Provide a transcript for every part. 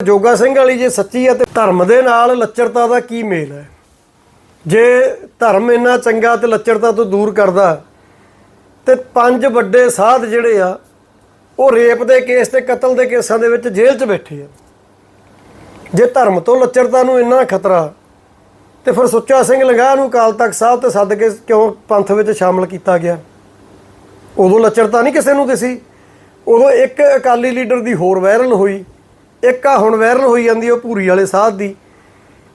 ਜੋਗਾ ਸਿੰਘ ਵਾਲੀ ਜੇ ਸੱਚੀ ਹੈ ਤੇ ਧਰਮ ਦੇ ਨਾਲ ਲੱਚਰਤਾ ਦਾ ਕੀ ਮੇਲ ਹੈ? ਜੇ ਧਰਮ ਇੰਨਾ ਚੰਗਾ ਤੇ ਲੱਚਰਤਾ ਤੋਂ ਦੂਰ ਕਰਦਾ, ਤੇ ਪੰਜ ਵੱਡੇ ਸਾਧ ਜਿਹੜੇ ਆ, ਉਹ ਰੇਪ ਦੇ ਕੇਸ ਤੇ ਕਤਲ ਦੇ ਕੇਸਾਂ ਦੇ ਵਿੱਚ ਜੇਲ੍ਹ 'ਚ ਬੈਠੇ ਆ। ਜੇ ਧਰਮ ਤੋਂ ਲੱਚਰਤਾ ਨੂੰ ਇੰਨਾ ਖਤਰਾ, ਤੇ ਫਿਰ ਸੁੱਚਾ ਸਿੰਘ ਲੰਗਾਹ ਨੂੰ ਅਕਾਲ ਤਖਤ ਸਾਹਿਬ ਤੇ ਸੱਦ ਕੇ ਕਿਉਂ ਪੰਥ ਵਿੱਚ ਸ਼ਾਮਲ ਕੀਤਾ ਗਿਆ? ਉਦੋਂ ਲੱਚਰਤਾ ਨਹੀਂ ਕਿਸੇ ਨੂੰ ਦਿਸੀ। ਉਦੋਂ ਇੱਕ ਅਕਾਲੀ ਲੀਡਰ ਦੀ ਹੋਰ ਵਾਇਰਲ ਹੋਈ। ਇੱਕ ਆ ਹੁਣ ਵਾਇਰਲ ਹੋਈ ਜਾਂਦੀ ਉਹ ਭੂਰੀ ਵਾਲੇ ਸਾਧ ਦੀ।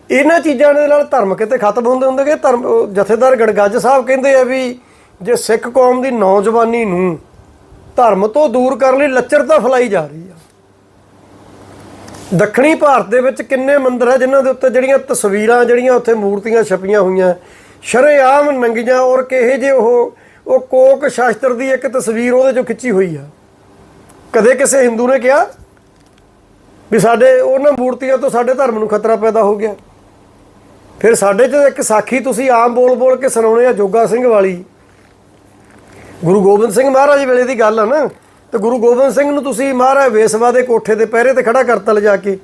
ਇਹਨਾਂ ਚੀਜ਼ਾਂ ਦੇ ਨਾਲ ਧਰਮ ਕਿਤੇ ਖਤਮ ਹੁੰਦੇ ਹੁੰਦੇ ਕਿ ਧਰਮ ਜਥੇਦਾਰ ਗੜਗੱਜ ਸਾਹਿਬ ਕਹਿੰਦੇ ਆ ਵੀ ਜੇ ਸਿੱਖ ਕੌਮ ਦੀ ਨੌਜਵਾਨੀ ਨੂੰ ਧਰਮ ਤੋਂ ਦੂਰ ਕਰਨ ਲਈ ਲੱਚਰਤਾ ਫੈਲਾਈ ਜਾ ਰਹੀ ਆ। ਦੱਖਣੀ ਭਾਰਤ ਦੇ ਵਿੱਚ ਕਿੰਨੇ ਮੰਦਿਰ ਆ ਜਿਨ੍ਹਾਂ ਦੇ ਉੱਤੇ ਜਿਹੜੀਆਂ ਤਸਵੀਰਾਂ, ਜਿਹੜੀਆਂ ਉੱਥੇ ਮੂਰਤੀਆਂ ਛਪੀਆਂ ਹੋਈਆਂ, ਸ਼ਰੇਆਮ ਨੰਗੀਆਂ ਔਰ ਕਿਹੇ ਜੇ ਉਹ ਉਹ ਕੋਕ ਸ਼ਾਸਤਰ ਦੀ ਇੱਕ ਤਸਵੀਰ ਉਹਦੇ ਚੋਂ ਖਿੱਚੀ ਹੋਈ ਆ। ਕਦੇ ਕਿਸੇ ਹਿੰਦੂ ਨੇ ਕਿਹਾ ਵੀ ਸਾਡੇ ਉਹਨਾਂ ਮੂਰਤੀਆਂ ਤੋਂ ਸਾਡੇ ਧਰਮ ਨੂੰ ਖਤਰਾ ਪੈਦਾ ਹੋ ਗਿਆ। ਫਿਰ ਸਾਡੇ 'ਚ ਇੱਕ ਸਾਖੀ ਤੁਸੀਂ ਆਮ ਬੋਲ ਬੋਲ ਕੇ ਸੁਣਾਉਣੇ ਆ ਜੋਗਾ ਸਿੰਘ ਵਾਲੀ। ਗੁਰੂ ਗੋਬਿੰਦ ਸਿੰਘ ਮਹਾਰਾਜ ਵੇਲੇ ਦੀ ਗੱਲ ਆ ਨਾ ਤੇ ਗੁਰੂ ਗੋਬਿੰਦ ਸਿੰਘ ਨੂੰ ਤੁਸੀਂ ਮਹਾਰਾਜ ਵੇਸਵਾ ਦੇ ਕੋਠੇ ਦੇ ਪਹਿਰੇ ਤੇ ਖੜਾ ਕਰਤਾ ਲਿਜਾ ਕੇ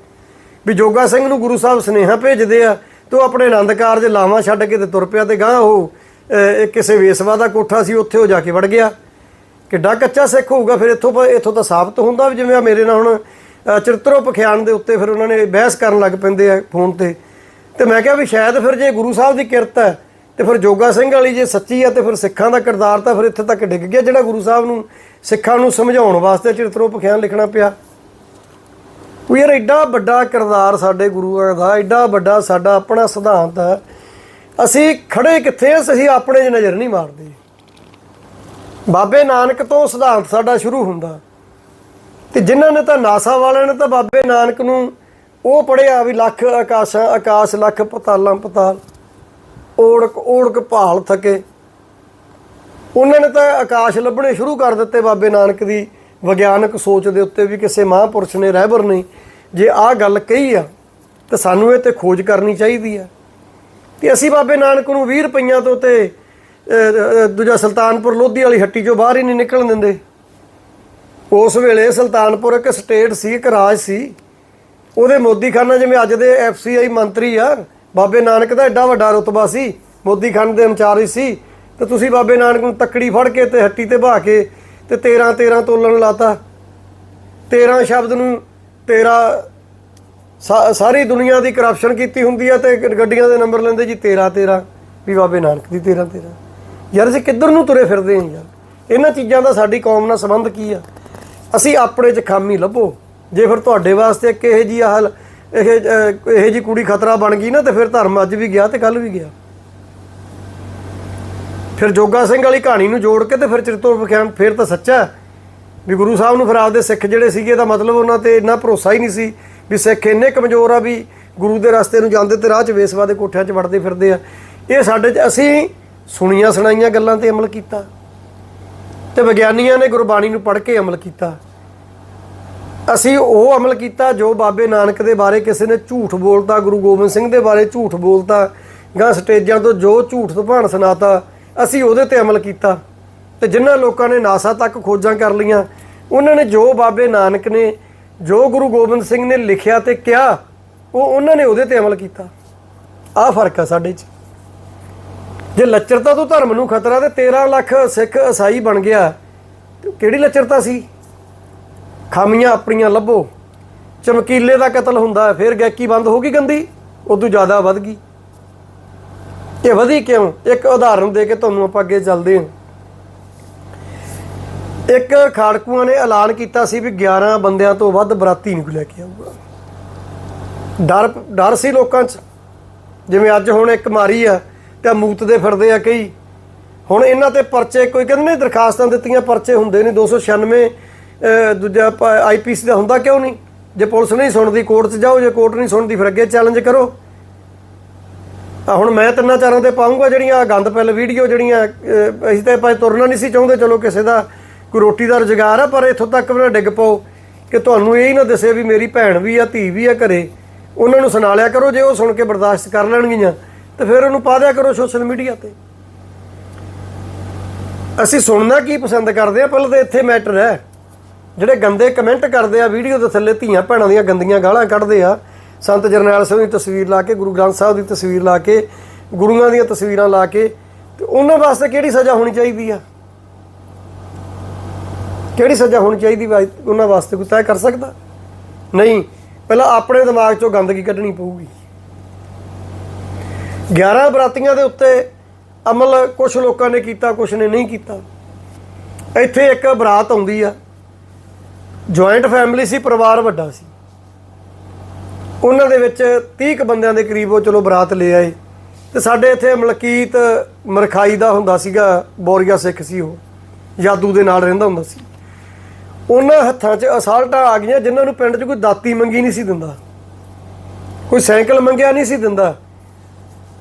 ਵੀ ਜੋਗਾ ਸਿੰਘ ਨੂੰ ਗੁਰੂ ਸਾਹਿਬ ਸਨੇਹਾ ਭੇਜਦੇ ਆ ਤੇ ਉਹ ਆਪਣੇ ਆਨੰਦ ਕਾਰਜ ਲਾਵਾਂ ਛੱਡ ਕੇ ਤੇ ਤੁਰ ਪਿਆ ਤੇ ਗਾਂ ਉਹ ਅਹ, ਕਿਸੇ ਵੇਸਵਾ ਦਾ ਕੋਠਾ ਸੀ ਉੱਥੇ ਉਹ ਜਾ ਕੇ ਵੜ ਗਿਆ। ਕਿੱਡਾ ਕੱਚਾ ਸਿੱਖ ਹੋਊਗਾ ਫਿਰ ਇੱਥੋਂ ਪ- ਇੱਥੋਂ ਤਾਂ ਸਾਬਤ ਹੁੰਦਾ ਵੀ ਜਿਵੇਂ ਆ ਮੇਰੇ ਨਾਲ ਹੁਣ ਚਰਿੱਤਰੋ ਪਖਿਆਨ ਦੇ ਉੱਤੇ ਫਿਰ ਉਹਨਾਂ ਨੇ ਬਹਿਸ ਕਰਨ ਲੱਗ ਪੈਂਦੇ ਆ ਫੋਨ ਤੇ। ਤੇ ਮੈਂ ਕਿਹਾ ਵੀ ਸ਼ਾਇਦ ਫਿਰ ਜੇ ਗੁਰੂ ਸਾਹਿਬ ਦੀ ਕਿਰਤ ਹੈ, ਤੇ ਫਿਰ ਜੋਗਾ ਸਿੰਘ ਵਾਲੀ ਜੇ ਸੱਚੀ ਹੈ ਤੇ ਫਿਰ ਸਿੱਖਾਂ ਦਾ ਕਿਰਦਾਰ ਤਾਂ ਫਿਰ ਇੱਥੇ ਤੱਕ ਡਿੱਗ ਗਿਆ ਜਿਹੜਾ ਗੁਰੂ ਸਾਹਿਬ ਨੂੰ ਸਿੱਖਾਂ ਨੂੰ ਸਮਝਾਉਣ ਵਾਸਤੇ ਚਰਿੱਤਰੋ ਪਖਿਆਨ ਲਿਖਣਾ ਪਿਆ। ਉਹ ਯਾਰ ਐਡਾ ਵੱਡਾ ਕਿਰਦਾਰ ਸਾਡੇ ਗੁਰੂਆਂ ਦਾ ਐਡਾ ਵੱਡਾ ਸਾਡਾ ਆਪਣਾ ਸਿਧਾਂਤ ਹੈ। ਅਸੀਂ ਖੜੇ ਕਿੱਥੇ ਅਸੀਂ ਆਪਣੇ 'ਚ ਨਜ਼ਰ ਨਹੀਂ ਮਾਰਦੇ। ਬਾਬੇ ਨਾਨਕ ਤੋਂ ਸਿਧਾਂਤ ਸਾਡਾ ਸ਼ੁਰੂ ਹੁੰਦਾ। ਤੇ ਜਿਨ੍ਹਾਂ ਨੇ ਤਾਂ ਨਾਸਾ ਵਾਲਿਆਂ ਨੇ ਤਾਂ ਬਾਬੇ ਨਾਨਕ ਨੂੰ ਉਹ ਪੜਿਆ ਵੀ ਲੱਖ ਆਕਾਸ਼ਾਂ, ਆਕਾਸ਼ ਲੱਖ ਪਤਾਲਾਂ ਪਤਾਲ, ਓੜਕ ਓੜਕ ਭਾਲ ਥਕੇ। ਉਹਨਾਂ ਨੇ ਤਾਂ ਆਕਾਸ਼ ਲੱਭਣੇ ਸ਼ੁਰੂ ਕਰ ਦਿੱਤੇ ਬਾਬੇ ਨਾਨਕ ਦੀ ਵਿਗਿਆਨਕ ਸੋਚ ਦੇ ਉੱਤੇ ਵੀ ਕਿਸੇ ਮਹਾਂਪੁਰਸ਼ ਨੇ ਰਹਿਬਰ ਨੇ ਜੇ ਆਹ ਗੱਲ ਕਹੀ ਆ, ਤਾਂ ਸਾਨੂੰ ਇਹ ਤੇ ਖੋਜ ਕਰਨੀ ਚਾਹੀਦੀ ਆ। ਤੇ ਅਸੀਂ ਬਾਬੇ ਨਾਨਕ ਨੂੰ 20 ਰੁਪਈਆਂ ਤੋਂ ਤੇ ਦੂਜਾ ਸੁਲਤਾਨਪੁਰ ਲੋਧੀ ਵਾਲੀ ਹੱਟੀ ਚੋਂ ਬਾਹਰ ਹੀ ਨਹੀਂ ਨਿਕਲਣ ਦਿੰਦੇ। ਉਸ ਵੇਲੇ ਸੁਲਤਾਨਪੁਰ ਇੱਕ ਸਟੇਟ ਸੀ, ਇੱਕ ਰਾਜ ਸੀ। ਉਹਦੇ ਮੋਦੀ ਖਾਨਾ ਜਿਵੇਂ ਅੱਜ ਦੇ ਐਫਸੀਆਈ ਮੰਤਰੀ ਆ, ਬਾਬੇ ਨਾਨਕ ਦਾ ਐਡਾ ਵੱਡਾ ਰੁਤਬਾ ਸੀ ਮੋਦੀ ਖਾਨ ਦੇ ਅੰਚਾਰੀ ਸੀ। ਤੇ ਤੁਸੀਂ ਬਾਬੇ ਨਾਨਕ ਨੂੰ ਤੱਕੜੀ ਫੜ ਕੇ ਤੇ ਹੱਟੀ ਤੇ ਬਹਾ ਕੇ ਤੇ 13 13 ਤੋਲਣ ਲਾਤਾ। 13 ਸ਼ਬਦ ਨੂੰ 13 ਸਾ- ਸਾਰੀ ਦੁਨੀਆ ਦੀ ਕਰਪਸ਼ਨ ਕੀਤੀ ਹੁੰਦੀ ਆ ਤੇ ਗੱਡੀਆਂ ਦੇ ਨੰਬਰ ਲੈਂਦੇ ਜੀ 13 13 ਵੀ ਬਾਬੇ ਨਾਨਕ ਦੀ 13 13 ਯਾਰ ਅਸੀਂ ਕਿੱਧਰ ਨੂੰ ਤੁਰੇ ਫਿਰਦੇ ਹਾਂ ਯਾਰ? ਇਹਨਾਂ ਚੀਜ਼ਾਂ ਦਾ ਸਾਡੀ ਕੌਮ ਨਾਲ ਸੰਬੰਧ ਕੀ ਆ? ਅਸੀਂ ਆਪਣੇ 'ਚ ਖਾਮੀ ਲੱਭੋ। ਜੇ ਫਿਰ ਤੁਹਾਡੇ ਵਾਸਤੇ ਇੱਕ ਇਹੋ ਜੀ ਹਾਲ ਇਹ ਇਹੋ ਇਹ ਜੀ ਕੁੜੀ ਖਤਰਾ ਬਣ ਗਈ ਨਾ, ਤੇ ਫਿਰ ਧਰਮ ਅੱਜ ਵੀ ਗਿਆ ਤੇ ਕੱਲ ਵੀ ਗਿਆ। ਫਿਰ ਜੋਗਾ ਸਿੰਘ ਵਾਲੀ ਕਹਾਣੀ ਨੂੰ ਜੋੜ ਕੇ ਤੇ ਫਿਰ ਚਰਿੱਤਰ ਵਿਖਿਆਨ ਫਿਰ ਤਾਂ ਸੱਚਾ ਵੀ ਗੁਰੂ ਸਾਹਿਬ ਨੂੰ ਫਿਰ ਆਪਦੇ ਸਿੱਖ ਜਿਹੜੇ ਸੀਗੇ ਦਾ ਮਤਲਬ ਉਹਨਾਂ ਤੇ ਇੰਨਾ ਭਰੋਸਾ ਹੀ ਨਹੀਂ ਸੀ ਵੀ ਸਿੱਖ ਇੰਨੇ ਕਮਜ਼ੋਰ ਆ ਵੀ ਗੁਰੂ ਦੇ ਰਸਤੇ ਨੂੰ ਜਾਂਦੇ ਤੇ ਰਾਹ 'ਚ ਵੇਸਵਾ ਦੇ ਕੋਠਿਆਂ 'ਚ ਵੜਦੇ ਫਿਰਦੇ ਆ। ਇਹ ਸਾਡੇ 'ਚ ਅਸੀਂ ਸੁਣੀਆਂ ਸੁਣਾਈਆਂ ਗੱਲਾਂ ਤੇ ਅਮਲ ਕੀਤਾ। ਤੇ ਵਿਗਿਆਨੀਆਂ ਨੇ ਗੁਰਬਾਣੀ ਨੂੰ ਪੜ੍ਹ ਕੇ ਅਮਲ ਕੀਤਾ। ਅਸੀਂ ਉਹ ਅਮਲ ਕੀਤਾ ਜੋ ਬਾਬੇ ਨਾਨਕ ਦੇ ਬਾਰੇ ਕਿਸੇ ਨੇ ਝੂਠ ਬੋਲਤਾ, ਗੁਰੂ ਗੋਬਿੰਦ ਸਿੰਘ ਦੇ ਬਾਰੇ ਝੂਠ ਬੋਲਤਾ ਗਾਂ ਸਟੇਜਾਂ ਤੋਂ ਜੋ ਝੂਠ ਸੁਭਾਣ ਸੁਣਾਤਾ, ਅਸੀਂ ਉਹਦੇ ਤੇ ਅਮਲ ਕੀਤਾ। ਤੇ ਜਿਨ੍ਹਾਂ ਲੋਕਾਂ ਨੇ ਨਾਸਾ ਤੱਕ ਖੋਜਾਂ ਕਰ ਲਈਆਂ, ਉਹਨਾਂ ਨੇ ਜੋ ਬਾਬੇ ਨਾਨਕ ਨੇ, ਜੋ ਗੁਰੂ ਗੋਬਿੰਦ ਸਿੰਘ ਨੇ ਲਿਖਿਆ ਤੇ ਕਿਹਾ, ਉਹ ਉਹਨਾਂ ਨੇ ਉਹਦੇ ਤੇ ਅਮਲ ਕੀਤਾ। ਆਹ ਫ਼ਰਕ ਆ ਸਾਡੇ 'ਚ। ਜੇ ਲੱਚਰਤਾ ਤੋਂ ਧਰਮ ਨੂੰ ਖਤਰਾ ਤੇ 13 ਲੱਖ ਸਿੱਖ ਈਸਾਈ ਬਣ ਗਿਆ ਕਿਹੜੀ ਲੱਚਰਤਾ ਸੀ? ਖਾਮੀਆਂ ਆਪਣੀਆਂ ਲੱਭੋ। ਚਮਕੀਲੇ ਦਾ ਕਤਲ ਹੁੰਦਾ ਫਿਰ ਗੈਕੀ ਬੰਦ ਹੋ ਗਈ ਗੰਦੀ, ਉਦੋਂ ਜ਼ਿਆਦਾ ਵੱਧ ਗਈ। ਇਹ ਵਧੀ ਕਿਉਂ? ਇੱਕ ਉਦਾਹਰਨ ਦੇ ਕੇ ਤੁਹਾਨੂੰ ਆਪਾਂ ਅੱਗੇ ਚੱਲਦੇ ਹਾਂ। ਇੱਕ ਖਾੜਕੂਆਂ ਨੇ ਐਲਾਨ ਕੀਤਾ ਸੀ ਵੀ 11 ਬੰਦਿਆਂ ਤੋਂ ਵੱਧ ਬਰਾਤੀ ਨਹੀਂ ਲੈ ਕੇ ਆਊਗਾ। ਡਰ ਡਰ ਸੀ ਲੋਕਾਂ 'ਚ। ਜਿਵੇਂ ਅੱਜ ਹੁਣ ਇੱਕ ਮਾਰੀ ਆ ਤੇ ਮੂਤ ਦੇ ਫਿਰਦੇ ਆ ਕਈ। ਹੁਣ ਇਹਨਾਂ ਤੇ ਪਰਚੇ ਕੋਈ ਕਹਿੰਦੇ ਨੇ ਦਰਖਾਸਤਾਂ ਦਿੱਤੀਆਂ ਪਰਚੇ ਹੁੰਦੇ ਨੇ 296 ਅਹ, ਦੂਜਾ ਆਈਪੀਸੀ ਦਾ ਹੁੰਦਾ ਕਿਉਂ ਨਹੀਂ? ਜੇ ਪੁਲਿਸ ਨਹੀਂ ਸੁਣਦੀ ਕੋਰਟ 'ਚ ਜਾਓ ਜੇ ਕੋਰਟ ਨਹੀਂ ਸੁਣਦੀ ਫਿਰ ਅੱਗੇ ਚੈਲੰਜ ਕਰੋ। ਆ ਹੁਣ ਮੈਂ ਤਿੰਨਾਂ ਚਾਰਾਂ ਤੇ ਪਾਉਂਗਾ ਜਿਹੜੀਆਂ ਗੰਦ ਪੈਲ ਵੀਡੀਓ ਜਿਹੜੀਆਂ ਅਸੀਂ ਤਾਂ ਭਾਵੇਂ ਤੁਰਨਾ ਨਹੀਂ ਸੀ ਚਾਹੁੰਦੇ ਚਲੋ ਕਿਸੇ ਦਾ ਕੋਈ ਰੋਟੀ ਦਾ ਰੁਜ਼ਗਾਰ ਆ ਪਰ ਇੱਥੋਂ ਤੱਕ ਵੀ ਨਾ ਡਿੱਗ ਪਾਓ ਕਿ ਤੁਹਾਨੂੰ ਇਹ ਹੀ ਨਾ ਦੱਸੇ ਵੀ ਮੇਰੀ ਭੈਣ ਵੀ ਆ ਧੀ ਵੀ ਆ ਘਰੇ। ਉਹਨਾਂ ਨੂੰ ਸੁਣਾ ਲਿਆ ਕਰੋ ਜੇ ਉਹ ਸੁਣ ਕੇ ਬਰਦਾਸ਼ਤ ਕਰ ਲੈਣਗੀਆਂ। ਤੇ ਫਿਰ ਉਹਨੂੰ ਪਾ ਦਿਆ ਕਰੋ ਸੋਸ਼ਲ ਮੀਡੀਆ ਤੇ। ਅਸੀਂ ਸੁਣਨਾ ਕੀ ਪਸੰਦ ਕਰਦੇ ਆ ਪਹਿਲਾਂ ਤਾਂ ਇੱਥੇ ਮੈਟਰ ਹੈ। ਜਿਹੜੇ ਗੰਦੇ ਕਮੈਂਟ ਕਰਦੇ ਆ, ਵੀਡੀਓ ਦੇ ਥੱਲੇ ਧੀਆਂ ਭੈਣਾਂ ਦੀਆਂ ਗੰਦੀਆਂ ਗਾਲਾਂ ਕੱਢਦੇ ਆ। ਸੰਤ ਜਰਨੈਲ ਸਿੰਘ ਦੀ ਤਸਵੀਰ ਲਾ ਕੇ, ਗੁਰੂ ਗ੍ਰੰਥ ਸਾਹਿਬ ਦੀ ਤਸਵੀਰ ਲਾ ਕੇ, ਗੁਰੂਆਂ ਦੀਆਂ ਤਸਵੀਰਾਂ ਲਾ ਕੇ, ਤੇ ਉਹਨਾਂ ਵਾਸਤੇ ਕਿਹੜੀ ਸਜ਼ਾ ਹੋਣੀ ਚਾਹੀਦੀ ਆ? ਕਿਹੜੀ ਸਜ਼ਾ ਹੋਣੀ ਚਾਹੀਦੀ ਉਹਨਾਂ ਵਾਸਤੇ ਕੋਈ ਤੈਅ ਕਰ ਸਕਦਾ? ਨਹੀਂ, ਪਹਿਲਾਂ ਆਪਣੇ ਦਿਮਾਗ ਚੋਂ ਗੰਦਗੀ ਕੱਢਣੀ ਪਊਗੀ। 11 ਬਰਾਤੀਆਂ ਦੇ ਉੱਤੇ ਅਮਲ ਕੁਝ ਲੋਕਾਂ ਨੇ ਕੀਤਾ ਕੁਝ ਨੇ ਨਹੀਂ ਕੀਤਾ। ਇੱਥੇ ਇੱਕ ਬਰਾਤ ਆਉਂਦੀ ਆ। ਜੁਆਇੰਟ ਫੈਮਿਲੀ ਸੀ, ਪਰਿਵਾਰ ਵੱਡਾ ਸੀ। ਉਹਨਾਂ ਦੇ ਵਿੱਚ 30 ਕੁ ਬੰਦਿਆਂ ਦੇ ਕਰੀਬ ਉਹ ਚਲੋ ਬਰਾਤ ਲੈ ਆਏ। ਤੇ ਸਾਡੇ ਇੱਥੇ ਮਲਕੀਤ ਮਰਖਾਈ ਦਾ ਹੁੰਦਾ ਸੀਗਾ, ਬੋਰੀਆ ਸਿੱਖ ਸੀ ਉਹ। ਜਾਦੂ ਦੇ ਨਾਲ ਰਹਿੰਦਾ ਹੁੰਦਾ ਸੀ। ਉਹਨਾਂ ਹੱਥਾਂ 'ਚ ਅਸਾਲਟਾਂ ਆ ਗਈਆਂ, ਜਿਨ੍ਹਾਂ ਨੂੰ ਪਿੰਡ 'ਚ ਕੋਈ ਦਾਤੀ ਮੰਗੀ ਨਹੀਂ ਸੀ ਦਿੰਦਾ। ਕੋਈ ਸਾਈਕਲ ਮੰਗਿਆ ਨਹੀਂ ਸੀ ਦਿੰਦਾ।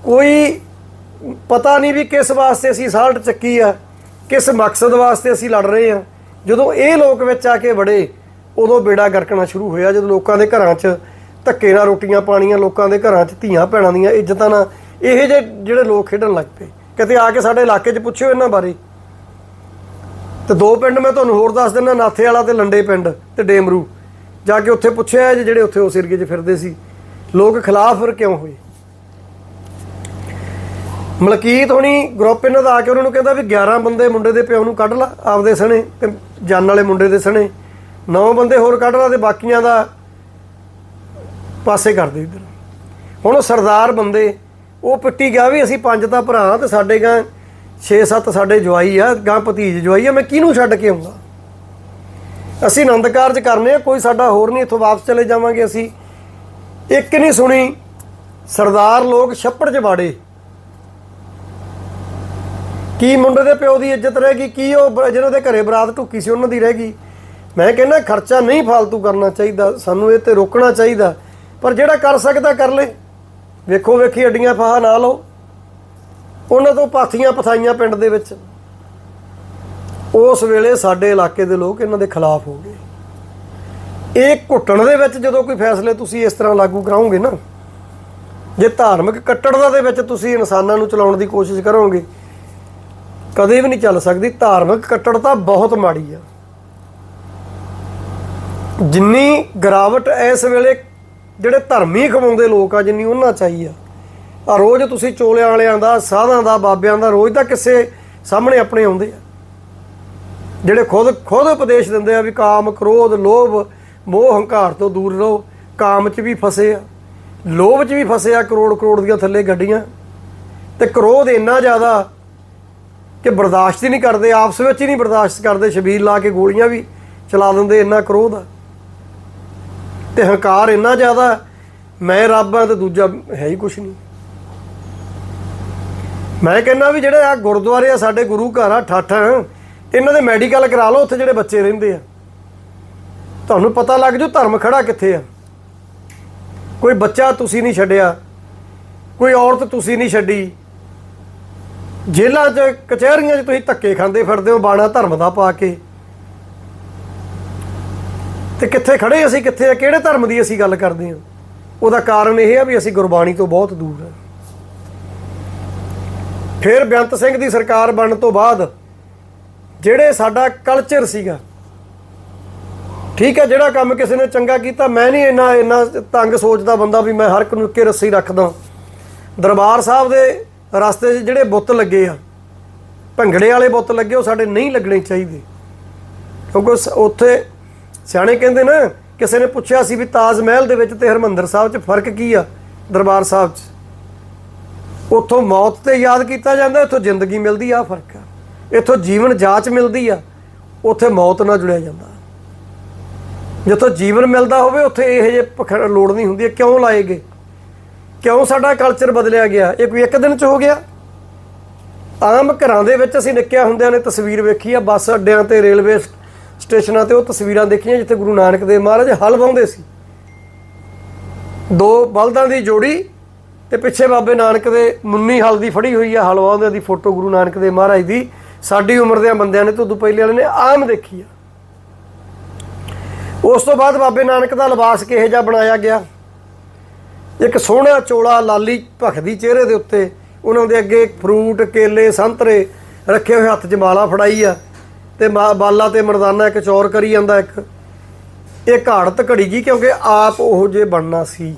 ਕੋਈ ਪਤਾ ਨਹੀਂ ਵੀ ਕਿਸ ਵਾਸਤੇ ਅਸੀਂ ਸਾਲਟ ਚੱਕੀ ਆ, ਕਿਸ ਮਕਸਦ ਵਾਸਤੇ ਅਸੀਂ ਲੜ ਰਹੇ ਆ। ਜਦੋਂ ਇਹ ਲੋਕ ਵਿੱਚ ਆ ਕੇ ਵੜੇ, ਉਦੋਂ ਬੇੜਾ ਗਰਕਣਾ ਸ਼ੁਰੂ ਹੋਇਆ, ਜਦੋਂ ਲੋਕਾਂ ਦੇ ਘਰਾਂ 'ਚ ਧੱਕੇ ਨਾਲ ਰੋਟੀਆਂ ਪਾਣੀਆਂ, ਲੋਕਾਂ ਦੇ ਘਰਾਂ 'ਚ ਧੀਆਂ ਭੈਣਾਂ ਦੀਆਂ ਇੱਜ਼ਤਾਂ ਨਾਲ ਇਹ ਜਿਹੇ ਜਿਹੜੇ ਲੋਕ ਖੇਡਣ ਲੱਗ ਪਏ। ਕਿਤੇ ਆ ਕੇ ਸਾਡੇ ਇਲਾਕੇ 'ਚ ਪੁੱਛਿਓ ਇਹਨਾਂ ਬਾਰੇ। ਤੇ ਦੋ ਪਿੰਡ ਮੈਂ ਤੁਹਾਨੂੰ ਹੋਰ ਦੱਸ ਦਿੰਦਾ ਨਾਥੇ ਵਾਲਾ ਤੇ ਲੰਡੇ ਪਿੰਡ ਤੇ ਡੇਮਰੂ। ਜਾ ਕੇ ਉੱਥੇ ਪੁੱਛਿਆ ਜੇ ਜਿਹੜੇ ਉੱਥੇ ਉਸ ਏਰੀਏ 'ਚ ਫਿਰਦੇ ਸੀ। ਲੋਕ ਖਿਲਾਫ ਫਿਰ ਕਿਉਂ ਹੋਏ? ਮਲਕੀਤ ਹੋਣੀ ਗਰੁੱਪ ਇਹਨਾਂ ਦਾ ਆ ਕੇ ਉਹਨਾਂ ਨੂੰ ਕਹਿੰਦਾ ਵੀ 11 ਬੰਦੇ ਮੁੰਡੇ ਦੇ ਪਿਓ ਨੂੰ ਕੱਢ ਲਾ, ਆਪਦੇ ਸਣੇ ਤੇ ਜਾਨ ਵਾਲੇ ਮੁੰਡੇ ਦੇ ਸਣੇ। 9 ਬੰਦੇ ਹੋਰ ਕੱਢ ਲਾ ਤੇ ਬਾਕੀਆਂ ਦਾ ਪਾਸੇ ਕਰ ਦੇ ਇਧਰ। ਹੁਣ ਉਹ ਸਰਦਾਰ ਬੰਦੇ, ਉਹ ਪਿੱਟੀ ਗਿਆ ਵੀ ਅਸੀਂ ਪੰਜ ਤਾਂ ਭਰਾ ਤੇ ਸਾਡੇ ਗਾਂ 6-7 ਸਾਡੇ ਜਵਾਈ ਆ, ਗਾਂ ਭਤੀਜ ਜਵਾਈ ਆ, ਮੈਂ ਕਿਹਨੂੰ ਛੱਡ ਕੇ ਆਉਂਦਾ? ਅਸੀਂ ਆਨੰਦ ਕਾਰਜ ਕਰਨੇ ਆ, ਕੋਈ ਸਾਡਾ ਹੋਰ ਨਹੀਂ, ਇੱਥੋਂ ਵਾਪਸ ਚਲੇ ਜਾਵਾਂਗੇ ਅਸੀਂ। ਇੱਕ ਨਹੀਂ ਸੁਣੀ, ਸਰਦਾਰ ਲੋਕ ਛੱਪੜ 'ਚ ਵਾੜੇ। ਕੀ ਮੁੰਡੇ ਦੇ ਪਿਓ ਦੀ ਇੱਜ਼ਤ ਰਹਿ ਗਈ? ਕੀ ਉਹ ਜਿਹਨਾਂ ਦੇ ਘਰੇ ਬਰਾਤ ਢੁੱਕੀ ਸੀ, ਉਹਨਾਂ ਦੀ ਰਹਿ ਗਈ? ਮੈਂ ਕਹਿੰਦਾ, ਖਰਚਾ ਨਹੀਂ ਫालतू ਕਰਨਾ ਚਾਹੀਦਾ, ਸਾਨੂੰ ਇਹ ਤੇ ਰੋਕਣਾ ਚਾਹੀਦਾ। ਪਰ ਜਿਹੜਾ ਕਰ ਸਕਦਾ, ਕਰ ਲੇ। ਵੇਖੋ, ਵੇਖੀ ਅੱਡੀਆਂ ਫਾਹ ਨਾ ਲਓ। ਉਹਨਾਂ ਤੋਂ ਪਾਥੀਆਂ ਪਥਾਈਆਂ ਪਿੰਡ ਦੇ ਵਿੱਚ। ਉਸ ਵੇਲੇ ਸਾਡੇ ਇਲਾਕੇ ਦੇ ਲੋਕ ਇਹਨਾਂ ਦੇ ਖਿਲਾਫ ਹੋ ਗਏ। ਇਹ ਘੁੱਟਣ ਦੇ ਵਿੱਚ ਜਦੋਂ ਕੋਈ ਫੈਸਲੇ ਤੁਸੀਂ ਇਸ ਤਰ੍ਹਾਂ ਲਾਗੂ ਕਰਾਓਗੇ ਨਾ, ਜੇ ਧਾਰਮਿਕ ਕੱਟੜਤਾ ਦੇ ਵਿੱਚ ਤੁਸੀਂ ਇਨਸਾਨਾਂ ਨੂੰ ਚਲਾਉਣ ਦੀ ਕੋਸ਼ਿਸ਼ ਕਰੋਗੇ ਕਦੇ ਵੀ ਨਹੀਂ ਚੱਲ ਸਕਦੀ। ਧਾਰਮਿਕ ਕੱਟੜਤਾ ਬਹੁਤ ਮਾੜੀ ਆ। ਜਿੰਨੀ ਗਰਾਵਟ ਇਸ ਵੇਲੇ ਜਿਹੜੇ ਧਰਮੀ ਖਵਾਉਂਦੇ ਲੋਕ ਆ, ਜਿੰਨੀ ਉਹਨਾਂ ਚਾਹੀ ਆ। ਆ ਰੋਜ਼ ਤੁਸੀਂ ਚੋਲਿਆਂ ਵਾਲਿਆਂ ਦਾ, ਸਾਧਾਂ ਦਾ, ਬਾਬਿਆਂ ਦਾ, ਰੋਜ਼ ਦਾ ਕਿਸੇ ਸਾਹਮਣੇ ਆਪਣੇ ਆਉਂਦੇ ਆ। ਜਿਹੜੇ ਖੁਦ ਖੁਦ ਉਪਦੇਸ਼ ਦਿੰਦੇ ਆ ਵੀ ਕਾਮ, ਕ੍ਰੋਧ, ਲੋਭ, ਮੋਹ, ਹੰਕਾਰ ਤੋਂ ਦੂਰ ਰਹੋ। ਕਾਮ 'ਚ ਵੀ ਫਸੇ ਆ। ਲੋਭ 'ਚ ਵੀ ਫਸੇ ਆ ਕਰੋੜ ਕਰੋੜ ਦੀਆਂ ਥੱਲੇ ਗੱਡੀਆਂ। ਤੇ ਕ੍ਰੋਧ ਇੰਨਾ ਜ਼ਿਆਦਾ ਕਿ ਬਰਦਾਸ਼ਤ ਹੀ ਨਹੀਂ ਕਰਦੇ, ਆਪਸ ਵਿੱਚ ਹੀ ਨਹੀਂ ਬਰਦਾਸ਼ਤ ਕਰਦੇ, ਸ਼ਬੀਰ ਲਾ ਕੇ ਗੋਲੀਆਂ ਵੀ ਚਲਾ ਦਿੰਦੇ, ਇੰਨਾ ਕ੍ਰੋਧ ਆ। ਤੇ ਹੰਕਾਰ ਇੰਨਾ ਜ਼ਿਆਦਾ, ਮੈਂ ਰੱਬ ਆ ਤੇ ਦੂਜਾ ਹੈ ਹੀ ਕੁਛ ਨਹੀਂ। ਮੈਂ ਕਹਿੰਦਾ ਵੀ ਜਿਹੜੇ ਆ ਗੁਰਦੁਆਰੇ ਆ, ਸਾਡੇ ਗੁਰੂ ਘਰ ਆ, ਠੱਠ, ਇਹਨਾਂ ਦੇ ਮੈਡੀਕਲ ਕਰਾ ਲਓ, ਉੱਥੇ ਜਿਹੜੇ ਬੱਚੇ ਰਹਿੰਦੇ ਆ। ਤੁਹਾਨੂੰ ਪਤਾ ਲੱਗ ਜੂ ਧਰਮ ਖੜਾ ਕਿੱਥੇ ਆ। ਕੋਈ ਬੱਚਾ ਤੁਸੀਂ ਨਹੀਂ ਛੱਡਿਆ, ਕੋਈ ਔਰਤ ਤੁਸੀਂ ਨਹੀਂ ਛੱਡੀ ਜੇਲ੍ਹਾਂ 'ਚ, ਕਚਹਿਰੀਆਂ 'ਚ ਤੁਸੀਂ ਧੱਕੇ ਖਾਂਦੇ ਫਿਰਦੇ ਹੋ, ਬਾਣਾ ਧਰਮ ਦਾ ਪਾ ਕੇ। ਤੇ ਕਿੱਥੇ ਖੜੇ ਅਸੀਂ, ਕਿੱਥੇ ਆ, ਕਿਹੜੇ ਧਰਮ ਦੀ ਅਸੀਂ ਗੱਲ ਕਰਦੇ ਹਾਂ ਉਹਦਾ ਕਾਰਨ ਇਹ ਹੈ ਵੀ ਅਸੀਂ ਗੁਰਬਾਣੀ ਤੋਂ ਬਹੁਤ ਦੂਰ ਹਾਂ ਫਿਰ ਬੇਅੰਤ ਸਿੰਘ ਦੀ ਸਰਕਾਰ ਬਣਨ ਤੋਂ ਬਾਅਦ, ਜਿਹੜੇ ਸਾਡਾ ਕਲਚਰ ਸੀਗਾ, ਠੀਕ ਹੈ ਜਿਹੜਾ ਕੰਮ ਕਿਸੇ ਨੇ ਚੰਗਾ ਕੀਤਾ, ਮੈਂ ਨਹੀਂ ਇੰਨਾ ਇੰਨਾ ਤੰਗ ਸੋਚਦਾ ਬੰਦਾ ਵੀ ਮੈਂ ਹਰ ਇੱਕ ਨੂੰ ਇੱਕੇ ਰੱਸੀ ਰੱਖਦਾ ਦਰਬਾਰ ਸਾਹਿਬ ਦੇ ਰਸਤੇ 'ਚ ਜਿਹੜੇ ਬੁੱਤ ਲੱਗੇ ਆ, ਭੰਗੜੇ ਵਾਲੇ ਬੁੱਤ ਲੱਗੇ, ਉਹ ਸਾਡੇ ਨਹੀਂ ਲੱਗਣੇ ਚਾਹੀਦੇ। ਕਿਉਂਕਿ ਉਸ- ਉੱਥੇ ਸਿਆਣੇ ਕਹਿੰਦੇ ਨਾ, ਕਿਸੇ ਨੇ ਪੁੱਛਿਆ ਸੀ ਵੀ ਤਾਜ ਮਹਿਲ ਦੇ ਵਿੱਚ ਤੇ ਹਰਮੰਦਰ ਸਾਹਿਬ 'ਚ ਫ਼ਰਕ ਕੀ ਆ ਦਰਬਾਰ ਸਾਹਿਬ 'ਚ? ਉੱਥੋਂ ਮੌਤ ਤੇ ਯਾਦ ਕੀਤਾ ਜਾਂਦਾ, ਉੱਥੋਂ ਜ਼ਿੰਦਗੀ ਮਿਲਦੀ ਆ ਫ਼ਰਕ ਆ। ਇੱਥੋਂ ਜੀਵਨ ਜਾਚ ਮਿਲਦੀ ਆ, ਉੱਥੇ ਮੌਤ ਨਾਲ ਜੁੜਿਆ ਜਾਂਦਾ। ਜਿੱਥੋਂ ਜੀਵਨ ਮਿਲਦਾ ਹੋਵੇ, ਉੱਥੇ ਇਹ ਜੇ ਪਖੜ ਲੋੜ ਨਹੀਂ ਹੁੰਦੀ ਕਿਉਂ ਲਾਏਗੇ ਕਿਉਂ ਸਾਡਾ ਕਲਚਰ ਬਦਲਿਆ ਗਿਆ? ਇਹ ਕੋਈ ਇੱਕ ਦਿਨ ਚ ਹੋ ਗਿਆ? ਆਮ ਘਰਾਂ ਦੇ ਵਿੱਚ ਅਸੀਂ ਨਿੱਕਿਆ ਹੁੰਦਿਆਂ ਨੇ ਤਸਵੀਰ ਵੇਖੀ ਆ, ਬੱਸ ਅੱਡਿਆਂ ਤੇ ਰੇਲਵੇ ਸ- ਸਟੇਸ਼ਨਾਂ ਤੇ ਉਹ ਤਸਵੀਰਾਂ ਦੇਖੀਆਂ, ਜਿੱਥੇ ਗੁਰੂ ਨਾਨਕ ਦੇਵ ਮਹਾਰਾਜ ਹਲ ਵਾਹੁੰਦੇ ਸੀ। ਦੋ ਬਲਦਾਂ ਦੀ ਜੋੜੀ ਤੇ ਪਿੱਛੇ ਬਾਬੇ ਨਾਨਕ ਦੇ ਮੁੰਨੀ ਹਲ ਦੀ ਫੜੀ ਹੋਈ ਆ, ਹਲ ਵਾਹੁੰਦੇ ਦੀ ਫੋਟੋ ਗੁਰੂ ਨਾਨਕ ਦੇਵ ਮਹਾਰਾਜ ਦੀ। ਸਾਡੀ ਉਮਰ ਦੇ ਬੰਦਿਆਂ ਨੇ ਤੋਂ ਪਹਿਲੇ ਵਾਲੇ ਨੇ ਆਮ ਦੇਖੀ ਆ। ਉਸ ਤੋਂ ਬਾਅਦ ਬਾਬੇ ਨਾਨਕ ਦਾ ਲਿਬਾਸ ਕਿਹੋ ਜਿਹਾ ਬਣਾਇਆ ਗਿਆ? ਇੱਕ ਸੋਹਣਾ ਚੋਲਾ ਲਾਲੀ ਭਖਦੀ ਚਿਹਰੇ ਦੇ ਉੱਤੇ ਉਹਨਾਂ ਦੇ ਅੱਗੇ ਫਰੂਟ, ਕੇਲੇ, ਸੰਤਰੇ ਰੱਖੇ ਹੋਏ ਹੱਥ 'ਚ ਮਾਲਾ ਫੜਾਈ ਆ ਤੇ ਮਾ- ਬਾਲਾ ਤੇ ਮਰਦਾਨਾ ਇੱਕ ਚੌਰ ਕਰੀ ਜਾਂਦਾ ਇੱਕ। ਇਹ ਘਾੜਤ ਘੜੀ ਗਈ ਕਿਉਂਕਿ ਆਪ ਉਹ ਜੇ ਬਣਨਾ ਸੀ।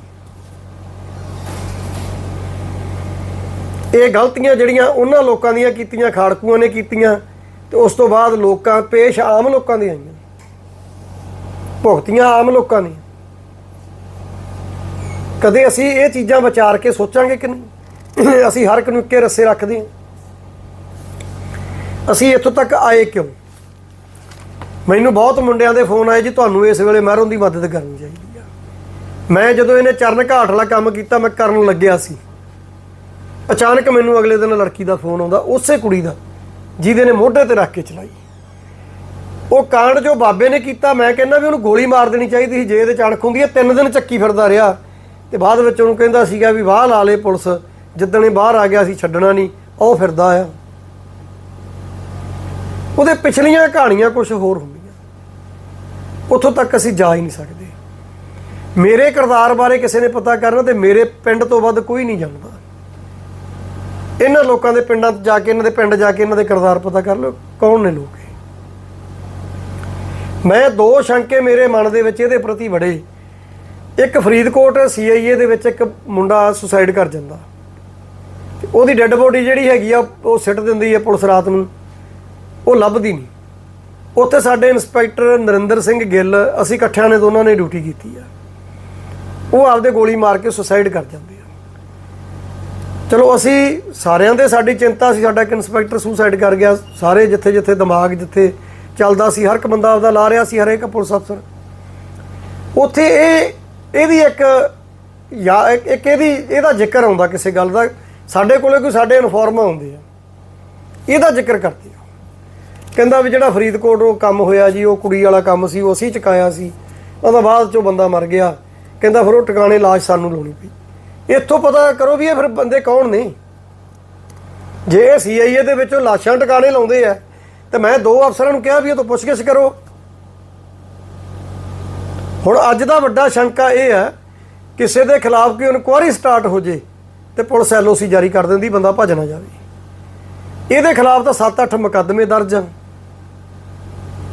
ਇਹ ਗਲਤੀਆਂ ਜਿਹੜੀਆਂ ਉਹਨਾਂ ਲੋਕਾਂ ਦੀਆਂ ਕੀਤੀਆਂ, ਖਾੜਕੂਆਂ ਨੇ ਕੀਤੀਆਂ ਤੇ ਉਸ ਤੋਂ ਬਾਅਦ ਲੋਕਾਂ, ਪੇਸ਼ ਆਮ ਲੋਕਾਂ ਦੀਆਂ ਆਈਆਂ। ਭੁਗਤੀਆਂ ਆਮ ਲੋਕਾਂ ਨੇ ਕਦੇ ਅਸੀਂ ਇਹ ਚੀਜ਼ਾਂ ਵਿਚਾਰ ਕੇ ਸੋਚਾਂਗੇ ਕਿ ਨਹੀਂ? ਅਸੀਂ ਹਰ ਇੱਕ ਨੂੰ ਇੱਕੇ ਰੱਸੇ ਰੱਖਦੇ ਹਾਂ। ਅਸੀਂ ਇੱਥੋਂ ਤੱਕ ਆਏ ਕਿਉਂ? ਮੈਨੂੰ ਬਹੁਤ ਮੁੰਡਿਆਂ ਦੇ ਫੋਨ ਆਏ ਜੀ, ਤੁਹਾਨੂੰ ਇਸ ਵੇਲੇ ਮਹਿਰੋਂ ਦੀ ਮਦਦ ਕਰਨੀ ਚਾਹੀਦੀ ਆ। ਮੈਂ ਜਦੋਂ ਇਹਨੇ ਚਰਨ ਘਾਟ ਵਾਲਾ ਕੰਮ ਕੀਤਾ, ਮੈਂ ਕਰਨ ਲੱਗਿਆ ਸੀ। ਅਚਾਨਕ ਮੈਨੂੰ ਅਗਲੇ ਦਿਨ ਲੜਕੀ ਦਾ ਫੋਨ ਆਉਂਦਾ, ਉਸੇ ਕੁੜੀ ਦਾ, ਜਿਹਦੇ ਨੇ ਮੋਢੇ ਤੇ ਰੱਖ ਕੇ ਚਲਾਈ। ਉਹ ਕਾਂਡ ਜੋ ਬਾਬੇ ਨੇ ਕੀਤਾ, ਮੈਂ ਕਹਿੰਦਾ ਵੀ ਉਹਨੂੰ ਗੋਲੀ ਮਾਰ ਦੇਣੀ ਚਾਹੀਦੀ ਸੀ, ਜੇ ਇਹਦੇ ਚਣਕ ਹੁੰਦੀ ਹੈ, ਤਿੰਨ ਦਿਨ ਚੱਕੀ ਫਿਰਦਾ ਰਿਹਾ। ਤੇ ਬਾਅਦ ਵਿੱਚ ਉਹਨੂੰ ਕਹਿੰਦਾ ਸੀਗਾ ਵੀ ਵਾਹ ਲਾ ਲੇ ਪੁਲਿਸ, ਜਿੱਦਣ ਇਹ ਬਾਹਰ ਆ ਗਿਆ ਸੀ ਛੱਡਣਾ ਨਹੀਂ, ਉਹ ਫਿਰਦਾ ਆ। ਉਹਦੇ ਪਿਛਲੀਆਂ ਕਹਾਣੀਆਂ ਕੁਝ ਹੋਰ ਹੁੰਦੀਆਂ। ਉੱਥੋਂ ਤੱਕ ਅਸੀਂ ਜਾ ਹੀ ਨਹੀਂ ਸਕਦੇ। ਮੇਰੇ ਕਿਰਦਾਰ ਬਾਰੇ ਕਿਸੇ ਨੇ ਪਤਾ ਕਰਨਾ ਤੇ ਮੇਰੇ ਪਿੰਡ ਤੋਂ ਵੱਧ ਕੋਈ ਨਹੀਂ ਜਾਣਦਾ। ਇਹਨਾਂ ਲੋਕਾਂ ਦੇ ਪਿੰਡਾਂ 'ਚ ਜਾ ਕੇ, ਇਹਨਾਂ ਦੇ ਪਿੰਡ ਜਾ ਕੇ ਇਹਨਾਂ ਦੇ ਕਿਰਦਾਰ ਪਤਾ ਕਰ ਲਓ ਕੌਣ ਨੇ ਲੋਕ ਮੈਂ ਦੋ ਸ਼ੰਕੇ ਮੇਰੇ ਮਨ ਦੇ ਵਿੱਚ ਇਹਦੇ ਪ੍ਰਤੀ ਵੜੇ। ਇੱਕ ਫਰੀਦਕੋਟ ਸੀਆਈਏ ਦੇ ਵਿੱਚ ਇੱਕ ਮੁੰਡਾ ਸੁਸਾਈਡ ਕਰ ਜਾਂਦਾ। ਉਹਦੀ ਡੈੱਡ ਬੋਡੀ ਜਿਹੜੀ ਹੈਗੀ ਆ, ਉਹ ਸਿੱਟ ਦਿੰਦੀ ਹੈ ਪੁਲਿਸ ਰਾਤ ਨੂੰ। ਉਹ ਲੱਭਦੀ ਨਹੀਂ। ਉੱਥੇ ਸਾਡੇ ਇੰਸਪੈਕਟਰ ਨਰਿੰਦਰ ਸਿੰਘ ਗਿੱਲ, ਅਸੀਂ ਇਕੱਠਿਆਂ ਨੇ ਦੋਨਾਂ ਨੇ ਡਿਊਟੀ ਕੀਤੀ ਆ। ਉਹ ਆਪਦੇ ਗੋਲੀ ਮਾਰ ਕੇ ਸੁਸਾਈਡ ਕਰ ਜਾਂਦੇ ਆ। ਚਲੋ ਅਸੀਂ ਸਾਰਿਆਂ ਦੇ ਸਾਡੀ ਚਿੰਤਾ ਸੀ, ਸਾਡਾ ਇੱਕ ਇੰਸਪੈਕਟਰ ਸੁਸਾਈਡ ਕਰ ਗਿਆ। ਸਾਰੇ ਜਿੱਥੇ ਜਿੱਥੇ ਦਿਮਾਗ ਜਿੱਥੇ ਚੱਲਦਾ ਸੀ, ਹਰ ਇੱਕ ਬੰਦਾ ਆਪਦਾ ਲਾ ਰਿਹਾ ਸੀ, ਹਰੇਕ ਪੁਲਿਸ ਅਫਸਰ। ਉੱਥੇ ਇਹ ਇਹਦੀ ਇੱਕ ਯਾ ਇੱਕ ਇਹਦੀ ਇਹਦਾ ਜ਼ਿਕਰ ਆਉਂਦਾ ਕਿਸੇ ਗੱਲ ਦਾ। ਸਾਡੇ ਕੋਲੇ ਕੋਈ ਸਾਡੇ ਇਨਫੋਰਮ ਆਉਂਦੇ ਆ। ਇਹਦਾ ਜ਼ਿਕਰ ਕਰਦੇ ਆ। ਕਹਿੰਦਾ ਵੀ ਜਿਹੜਾ ਫਰੀਦਕੋਟ ਉਹ ਕੰਮ ਹੋਇਆ ਜੀ, ਉਹ ਕੁੜੀ ਵਾਲਾ ਕੰਮ ਸੀ, ਉਹ ਅਸੀਂ ਚੁਕਾਇਆ ਸੀ। ਉਹਦਾ ਬਾਅਦ ਚੋਂ ਬੰਦਾ ਮਰ ਗਿਆ। ਕਹਿੰਦਾ ਫਿਰ ਉਹ ਟਿਕਾਣੇ ਲਾਸ਼ ਸਾਨੂੰ ਲਾਉਣੀ ਪਈ। ਇੱਥੋਂ ਪਤਾ ਕਰੋ ਵੀ ਇਹ ਫਿਰ ਬੰਦੇ ਕੌਣ ਨੇ। ਜੇ ਇਹ ਸੀਆਈਏ ਦੇ ਵਿੱਚੋਂ ਲਾਸ਼ਾਂ ਟਿਕਾਣੇ ਲਾਉਂਦੇ ਆ, ਤੇ ਮੈਂ ਦੋ ਅਫਸਰਾਂ ਨੂੰ ਕਿਹਾ ਵੀ ਇਹ ਤੋਂ ਪੁੱਛਗਿੱਛ ਕਰੋ। ਹੁਣ ਅੱਜ ਦਾ ਵੱਡਾ ਸ਼ੰਕਾ ਇਹ ਹੈ, ਕਿਸੇ ਦੇ ਖਿਲਾਫ ਕੋਈ ਇਨਕੁਆਰੀ ਸਟਾਰਟ ਹੋ ਜੇ ਤੇ ਪੁਲਿਸ ਐਲਓਸੀ ਜਾਰੀ ਕਰ ਦਿੰਦੀ, ਬੰਦਾ ਭੱਜ ਨਾ ਜਾਵੇ। ਇਹਦੇ ਖਿਲਾਫ ਤਾਂ 7-8 ਮੁਕੱਦਮੇ ਦਰਜ ਹਨ।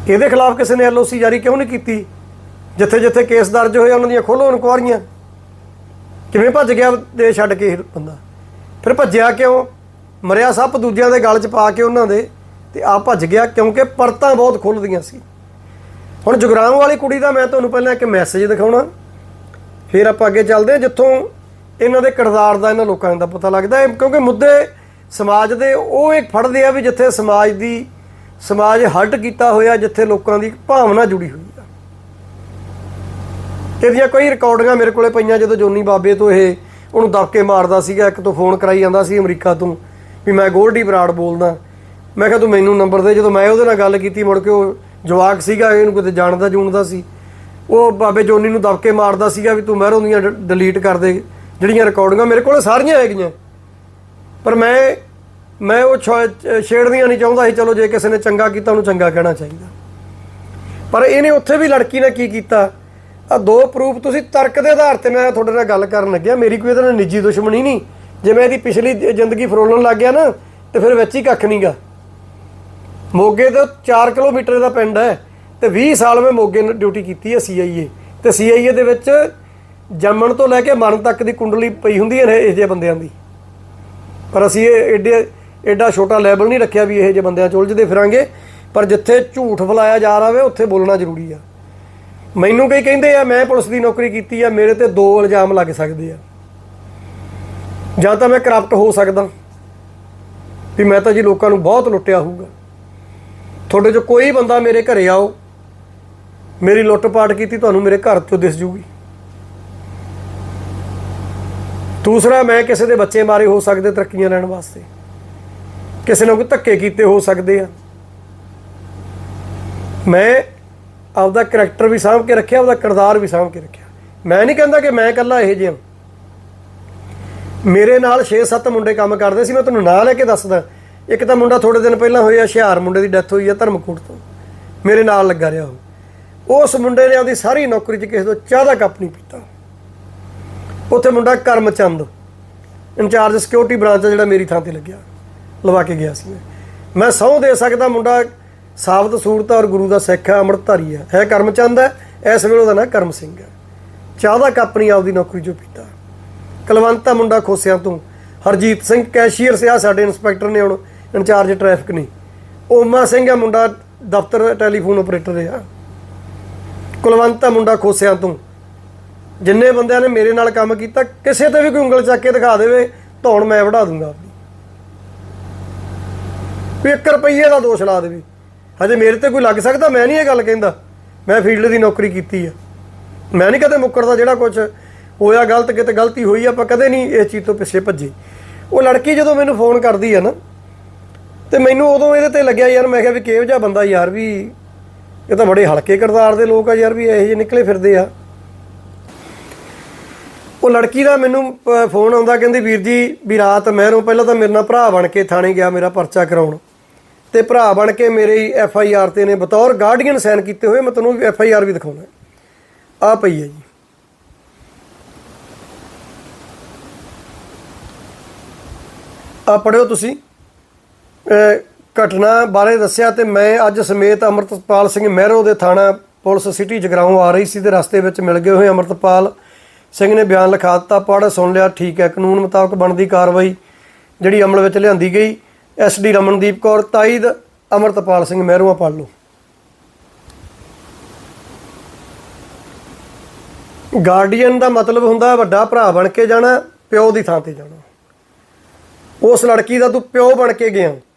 ਇਹਦੇ ਖਿਲਾਫ ਕਿਸੇ ਨੇ ਐਲਓਸੀ ਜਾਰੀ ਕਿਉਂ ਨਹੀਂ ਕੀਤੀ? ਜਿੱਥੇ ਜਿੱਥੇ ਕੇਸ ਦਰਜ ਹੋਏ ਉਹਨਾਂ ਦੀਆਂ ਖੋਲੋ ਇਨਕੁਆਰੀਆਂ। ਕਿਵੇਂ ਭੱਜ ਗਿਆ ਦੇ ਛੱਡ ਕੇ ਬੰਦਾ? ਫਿਰ ਭੱਜਿਆ ਕਿਉਂ? ਮਰਿਆ ਸੱਪ ਦੂਜਿਆਂ ਦੇ ਗਲ 'ਚ ਪਾ ਕੇ ਉਹਨਾਂ ਦੇ ਤੇ ਆ ਭੱਜ ਗਿਆ ਕਿਉਂਕਿ ਪਰਤਾਂ ਬਹੁਤ ਖੁੱਲਦੀਆਂ ਸੀ। ਹੁਣ ਜੁਗਰਾਮ ਵਾਲੀ ਕੁੜੀ ਦਾ ਮੈਂ ਤੁਹਾਨੂੰ ਪਹਿਲਾਂ ਇੱਕ ਮੈਸੇਜ ਦਿਖਾਉਣਾ। ਫਿਰ ਆਪਾਂ ਅੱਗੇ ਚੱਲਦੇ ਹਾਂ, ਜਿੱਥੋਂ ਇਹਨਾਂ ਦੇ ਕਿਰਦਾਰ ਦਾ ਇਹਨਾਂ ਲੋਕਾਂ ਦਾ ਪਤਾ ਲੱਗਦਾ ਹੈ, ਕਿਉਂਕਿ ਮੁੱਦੇ ਸਮਾਜ ਦੇ, ਉਹ ਇੱਕ ਫੜਦੇ ਆ ਵੀ ਜਿੱਥੇ ਸਮਾਜ ਦੀ, ਸਮਾਜ ਹਰਟ ਕੀਤਾ ਹੋਇਆ, ਜਿੱਥੇ ਲੋਕਾਂ ਦੀ ਭਾਵਨਾ ਜੁੜੀ ਹੋਈ ਆ। ਇਹਦੀਆਂ ਕਈ ਰਿਕਾਰਡਿੰਗਾਂ ਮੇਰੇ ਕੋਲੇ ਪਈਆਂ, ਜਦੋਂ ਜੋਨੀ ਬਾਬੇ ਤੋਂ ਇਹ, ਉਹਨੂੰ ਦਬਕੇ ਮਾਰਦਾ ਸੀਗਾ, ਇੱਕ ਤੋਂ ਫੋਨ ਕਰਾਈ ਜਾਂਦਾ ਸੀ ਅਮਰੀਕਾ ਤੋਂ, ਵੀ ਮੈਂ ਗੋਲਡੀ ਬਰਾੜ ਬੋਲਦਾ। ਮੈਂ ਕਿਹਾ, ਤੂੰ ਮੈਨੂੰ ਨੰਬਰ ਦੇ। ਜਦੋਂ ਮੈਂ ਉਹਦੇ ਨਾਲ ਗੱਲ ਕੀਤੀ, ਮੁੜ ਕੇ ਉਹ ਜਵਾਕ ਸੀਗਾ, ਇਹਨੂੰ ਕਿਤੇ ਜਾਣਦਾ ਜੂਣਦਾ ਸੀ। ਉਹ ਬਾਬੇ ਜੋਨੀ ਨੂੰ ਦਬਕੇ ਮਾਰਦਾ ਸੀਗਾ ਵੀ ਤੂੰ ਮਹਿਰੋਂ ਦੀਆਂ ਡਿਲੀਟ ਕਰ ਦੇ, ਜਿਹੜੀਆਂ ਰਿਕਾਰਡਿੰਗਾਂ ਮੇਰੇ ਕੋਲ ਸਾਰੀਆਂ ਹੈਗੀਆਂ। ਪਰ ਮੈਂ ਮੈਂ ਉਹ ਛ- ਛੇੜਦੀਆਂ ਨਹੀਂ ਚਾਹੁੰਦਾ ਸੀ, ਚਲੋ ਜੇ ਕਿਸੇ ਨੇ ਚੰਗਾ ਕੀਤਾ, ਉਹਨੂੰ ਚੰਗਾ ਕਹਿਣਾ ਚਾਹੀਦਾ। ਪਰ ਇਹਨੇ ਉੱਥੇ ਵੀ ਲੜਕੀ ਨੇ ਕੀ ਕੀਤਾ? ਆ ਦੋ ਪ੍ਰੂਫ ਤੁਸੀਂ ਤਰਕ ਦੇ ਆਧਾਰ ਤੇ ਮੈਂ ਤੁਹਾਡੇ ਨਾਲ ਗੱਲ ਕਰਨ ਲੱਗਿਆ, ਮੇਰੀ ਕੋਈ ਇਹਦੇ ਨਾਲ ਨਿੱਜੀ ਦੁਸ਼ਮਣੀ ਨਹੀਂ। ਜੇ ਮੈਂ ਇਹਦੀ ਪਿਛਲੀ ਜ਼ਿੰਦਗੀ ਫਰੋਲਣ ਲੱਗ ਗਿਆ ਨਾ, ਤੇ ਫਿਰ ਵਿੱਚ ਹੀ ਕੱਖ ਨਹੀਂਗਾ ਮੋਗੇ ਤੋਂ 4 ਕਿਲੋਮੀਟਰ ਦਾ ਪਿੰਡ ਹੈ ਤੇ 20 ਸਾਲ ਮੈਂ ਮੋਗੇ ਡਿਊਟੀ ਕੀਤੀ ਹੈ ਸੀਆਈਏ। ਤੇ ਸੀਆਈਏ ਦੇ ਵਿੱਚ ਜੰਮਣ ਤੋਂ ਲੈ ਕੇ ਮਰਨ ਤੱਕ ਦੀ ਕੁੰਡਲੀ ਪਈ ਹੁੰਦੀ ਹੈ ਇਹ ਜਿਹੇ ਬੰਦਿਆਂ ਦੀ। ਪਰ ਅਸੀਂ ਇਹ ਏਡੇ ਐਡਾ ਛੋਟਾ ਲੈਵਲ ਨਹੀਂ ਰੱਖਿਆ ਵੀ ਇਹ ਜਿਹੇ ਬੰਦਿਆਂ ਚ ਉਲਝਦੇ ਫਿਰਾਂਗੇ। ਪਰ ਜਿੱਥੇ ਝੂਠ ਫਲਾਇਆ ਜਾ ਰਿਹਾ ਵੇ, ਉੱਥੇ ਬੋਲਣਾ ਜ਼ਰੂਰੀ ਆ। ਮੈਨੂੰ ਕਈ ਕਹਿੰਦੇ ਆ, ਮੈਂ ਪੁਲਿਸ ਦੀ ਨੌਕਰੀ ਕੀਤੀ ਆ, ਮੇਰੇ ਤੇ ਦੋ ਇਲਜ਼ਾਮ ਲੱਗ ਸਕਦੇ ਆ। ਜਾਂ ਤਾਂ ਮੈਂ ਕਰਪਟ ਹੋ ਸਕਦਾ, ਵੀ ਮੈਂ ਤਾਂ ਜੀ ਲੋਕਾਂ ਨੂੰ ਬਹੁਤ ਲੁੱਟਿਆ ਹੋਊਗਾ। ਤੁਹਾਡੇ ਚੋਂ ਕੋਈ ਬੰਦਾ ਮੇਰੇ ਘਰੇ ਆਓ, ਮੇਰੀ ਲੁੱਟ-ਪਾਟ ਕੀਤੀ, ਤੁਹਾਨੂੰ ਮੇਰੇ ਘਰ ਤੋਂ ਦਿਸ ਜੂਗੀ। ਦੂਸਰਾ, ਮੈਂ ਕਿਸੇ ਦੇ ਬੱਚੇ ਮਾਰੇ ਹੋ ਸਕਦੇ ਤਰੱਕੀਆਂ ਲੈਣ ਵਾਸਤੇ। ਕਿਸੇ ਨਾਲ ਕੋਈ ਧੱਕੇ ਕੀਤੇ ਹੋ ਸਕਦੇ ਆ। ਮੈਂ ਆਪਦਾ ਕਰੈਕਟਰ ਵੀ ਸਾਂਭ ਕੇ ਰੱਖਿਆ, ਆਪਦਾ ਕਿਰਦਾਰ ਵੀ ਸਾਂਭ ਕੇ ਰੱਖਿਆ। ਮੈਂ ਨਹੀਂ ਕਹਿੰਦਾ ਕਿ ਮੈਂ ਇਕੱਲਾ ਇਹ ਜਿਹਾ ਮੇਰੇ ਨਾਲ 6-7 ਮੁੰਡੇ ਕੰਮ ਕਰਦੇ ਸੀ, ਮੈਂ ਤੁਹਾਨੂੰ ਨਾਂ ਲੈ ਕੇ ਦੱਸਦਾ। ਇੱਕ ਤਾਂ ਮੁੰਡਾ ਥੋੜੇ ਦਿਨ ਪਹਿਲਾਂ ਹੋਇਆ ਹੁਸ਼ਿਆਰ ਮੁੰਡੇ ਦੀ ਡੈਥ ਹੋਈ ਆ ਧਰਮਕੋਟ ਤੋਂ। ਮੇਰੇ ਨਾਲ ਲੱਗਾ ਰਿਹਾ ਉਹ। ਉਸ ਮੁੰਡੇ ਨੇ ਆਪਦੀ ਸਾਰੀ ਨੌਕਰੀ 'ਚ ਕਿਸੇ ਤੋਂ ਚਾਹ ਦਾ ਕੱਪ ਨਹੀਂ ਪੀਤਾ। ਉੱਥੇ ਮੁੰਡਾ ਕਰਮਚੰਦ, ਇੰਚਾਰਜ ਸਿਕਿਉਰਿਟੀ ਬ੍ਰਾਂਚ ਦਾ ਜਿਹੜਾ ਮੇਰੀ ਥਾਂ ਤੇ ਲੱਗਿਆ, ਲਵਾ ਕੇ ਗਿਆ ਸੀ ਮੈਂ। ਸਹੁੰ ਦੇ ਸਕਦਾ ਮੁੰਡਾ ਸਾਬਤ ਸੂਰਤ ਔਰ ਗੁਰੂ ਦਾ ਸਿੱਖ ਹੈ ਅੰਮ੍ਰਿਤਧਾਰੀ ਹੈ ਹੈ ਕਰਮਚੰਦ ਹੈ, ਇਸ ਵੇਲੇ ਉਹਦਾ ਨਾਂ ਕਰਮ ਸਿੰਘ ਹੈ। ਚਾਹ ਦਾ ਕੱਪ ਨਹੀਂ ਆਪਦੀ ਨੌਕਰੀ ਚੋਂ ਪੀਤਾ। ਕਲਵੰਤਾ ਮੁੰਡਾ ਖੋਸਿਆਂ ਤੋਂ। ਹਰਜੀਤ ਸਿੰਘ ਕੈਸ਼ੀਅਰ ਸਿਆ ਸਾਡੇ ਇੰਸਪੈਕਟਰ ਨੇ ਹੁਣ ਇੰਚਾਰਜ ਟ੍ਰੈਫਿਕ ਨੇ। ਓਮਾ ਸਿੰਘ ਆ ਮੁੰਡਾ ਦਫ਼ਤਰ ਟੈਲੀਫੋਨ ਆਪਰੇਟਰ ਆ ਕੁਲਵੰਤ ਆ ਮੁੰਡਾ ਖੋਸਿਆਂ ਤੋਂ। ਜਿੰਨੇ ਬੰਦਿਆਂ ਨੇ ਮੇਰੇ ਨਾਲ ਕੰਮ ਕੀਤਾ, ਕਿਸੇ ਤੇ ਵੀ ਕੋਈ ਉਂਗਲ ਚੱਕ ਕੇ ਦਿਖਾ ਦੇਵੇ, ਧੌਣ ਮੈਂ ਵਢਾ ਦੂੰਗਾ ਆਪਣੀ ਕੋਈ 1 ਰੁਪਈਏ ਦਾ ਦੋਸ਼ ਲਾ ਦੇਵੇ। ਹਜੇ ਮੇਰੇ ਤੇ ਕੋਈ ਲੱਗ ਸਕਦਾ? ਮੈਂ ਨਹੀਂ ਇਹ ਗੱਲ ਕਹਿੰਦਾ। ਮੈਂ ਫੀਲਡ ਦੀ ਨੌਕਰੀ ਕੀਤੀ ਆ। ਮੈਂ ਨਹੀਂ ਕਦੇ ਮੁੱਕਰਦਾ ਜਿਹੜਾ ਕੁਝ ਹੋਇਆ, ਗਲਤ ਕਿਤੇ ਗਲਤੀ ਹੋਈ, ਆਪਾਂ ਕਦੇ ਨਹੀਂ ਇਸ ਚੀਜ਼ ਤੋਂ ਪਿੱਛੇ ਭੱਜੇ। ਉਹ ਲੜਕੀ ਜਦੋਂ ਮੈਨੂੰ ਫੋਨ ਕਰਦੀ ਆ ਨਾ ਤੇ ਮੈਨੂੰ ਉਦੋਂ ਇਹਦੇ ਤੇ ਲੱਗਿਆ ਯਾਰ ਮੈਂ ਕਿਹਾ ਵੀ ਕਿਹੋ ਜਿਹਾ ਬੰਦਾ ਯਾਰ ਵੀ ਇਹ ਤਾਂ ਬੜੇ ਹਲਕੇ ਕਿਰਦਾਰ ਦੇ ਲੋਕ ਆ ਯਾਰ ਵੀ ਇਹੋ ਜਿਹੇ ਨਿਕਲੇ ਫਿਰਦੇ ਆ। ਉਹ ਲੜਕੀ ਦਾ ਮੈਨੂੰ ਅਹ, ਫੋਨ ਆਉਂਦਾ ਕਹਿੰਦੀ ਵੀਰ ਜੀ ਵੀ ਰਾਤ ਮਹਿਰੋਂ ਪਹਿਲਾਂ ਤਾਂ ਮੇਰੇ ਨਾਲ ਭਰਾ ਬਣ ਕੇ ਥਾਣੇ ਗਿਆ ਮੇਰਾ ਪਰਚਾ ਕਰਾਉਣ। ਤੇ ਭਰਾ ਬਣ ਕੇ ਮੇਰੇ ਐਫ ਆਈ ਆਰ ਤੇ ਨੇ ਬਤੌਰ ਗਾਰਡੀਅਨ ਸਾਈਨ ਕੀਤੇ ਹੋਏ ਮੈਂ ਤੁਹਾਨੂੰ ਐਫ ਆਈ ਆਰ ਵੀ ਦਿਖਾਉਣਾ ਆ ਪਈ ਹੈ ਜੀ। ਆ ਪੜਿਓ ਤੁਸੀਂ। ਘਟਨਾ ਬਾਰੇ ਦੱਸਿਆ ਤੇ ਮੈਂ ਅੱਜ ਸਮੇਤ ਅਮਰਤਪਾਲ ਸਿੰਘ ਮਹਿਰੋ ਦੇ ਥਾਣਾ ਪੁਲਿਸ ਸਿਟੀ ਜਗਰਾਉਂ ਆ ਰਹੀ ਸੀ ਤੇ ਰਸਤੇ ਵਿੱਚ ਮਿਲ ਗਏ ਹੋਏ ਅਮਰਤਪਾਲ ਸਿੰਘ ਨੇ ਬਿਆਨ ਲਿਖਾ ਦਿੱਤਾ ਪੜ੍ਹ, ਸੁਣ ਲਿਆ, ਠੀਕ ਹੈ, ਕਾਨੂੰਨ ਮੁਤਾਬਕ ਬਣਦੀ ਕਾਰਵਾਈ ਜਿਹੜੀ ਅਮਲ ਵਿੱਚ ਲਿਆਂਦੀ ਗਈ। ਐਸਡੀ ਰਮਨਦੀਪ ਕੌਰ, ਤਾਈਦ, ਅਮਰਤਪਾਲ ਸਿੰਘ ਮਹਿਰੋਂ ਪੜ੍ਹ ਲਓ ਗਾਰਡੀਅਨ ਦਾ ਮਤਲਬ ਹੁੰਦਾ ਵੱਡਾ ਭਰਾ ਬਣ ਕੇ ਜਾਣਾ, ਪਿਓ ਦੀ ਥਾਂ ਤੇ ਜਾਣਾ। ਉਸ ਲੜਕੀ ਦਾ ਤੂੰ ਪਿਓ ਬਣ ਕੇ ਗਿਆ।